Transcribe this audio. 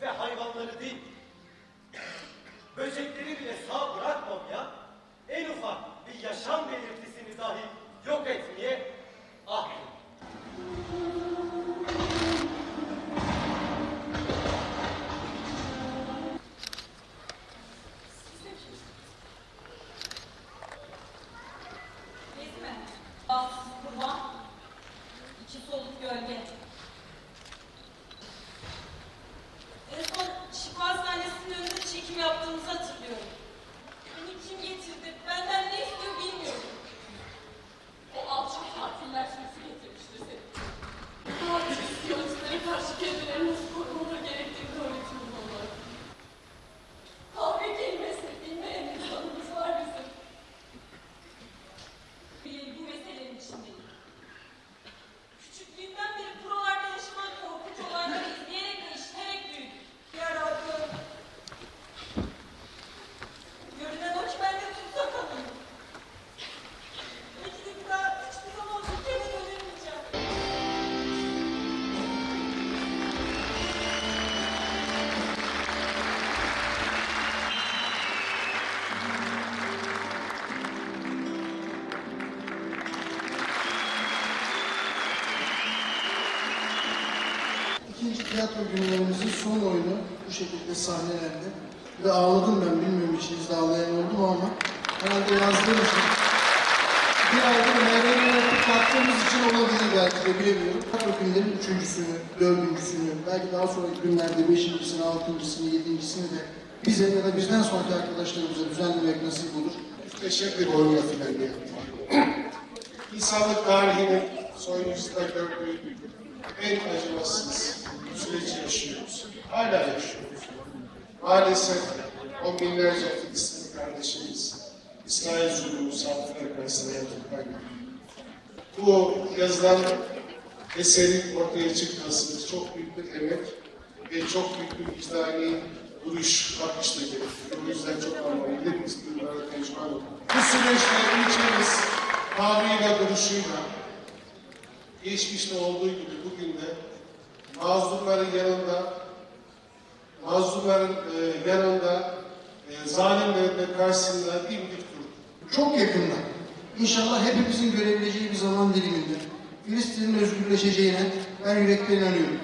ve hayvanları değil, böcekleri bile sağ bırakmamaya, en ufak bir yaşam belirtisini dahi yok etmeye İkinci tiyatro günlerimizin son oyunu bu şekilde sahnelendi. Ve ağladım ben, bilmiyorum içinizde ağlayan oldu mu ama herhalde yazdığım için. Bir aydır Meryem'e yapıp baktığımız için olabilir belki de bilemiyorum. Tiyatro günlerin üçüncüsünü, dördüncüsünü, belki daha sonraki günlerde beşincisini, altıncısını, yedincisini de bize ya da bizden sonraki arkadaşlarımıza düzenlemek nasip olur. Muhteşem bir oyunla finali yaptı. İnsanlık tarihinin soyunuzda gördüğü en acımasız süreci yaşıyoruz. Hala yaşıyoruz. Maalesef on binlerce Filistinli kardeşimiz İsrail zulmü saldırıları karşısında yatıp kaybetti. Bu yazılan eserin ortaya çıkması çok büyük bir emek ve çok büyük bir vicdani duruş, bakışla gerekiyor. O yüzden çok anlamlı. Hepimiz bunlara tecrübe olduk. Bu süreçte ülkemiz tavrıyla, duruşuyla geçmişte olduğu gibi bugün de mazlumların yanında mazlumların e, yanında e, zalimlerin de karşısında dimdik durdu. Çok yakında. İnşallah hepimizin görebileceği bir zaman diliminde Filistin'in özgürleşeceğine ben yürekten inanıyorum.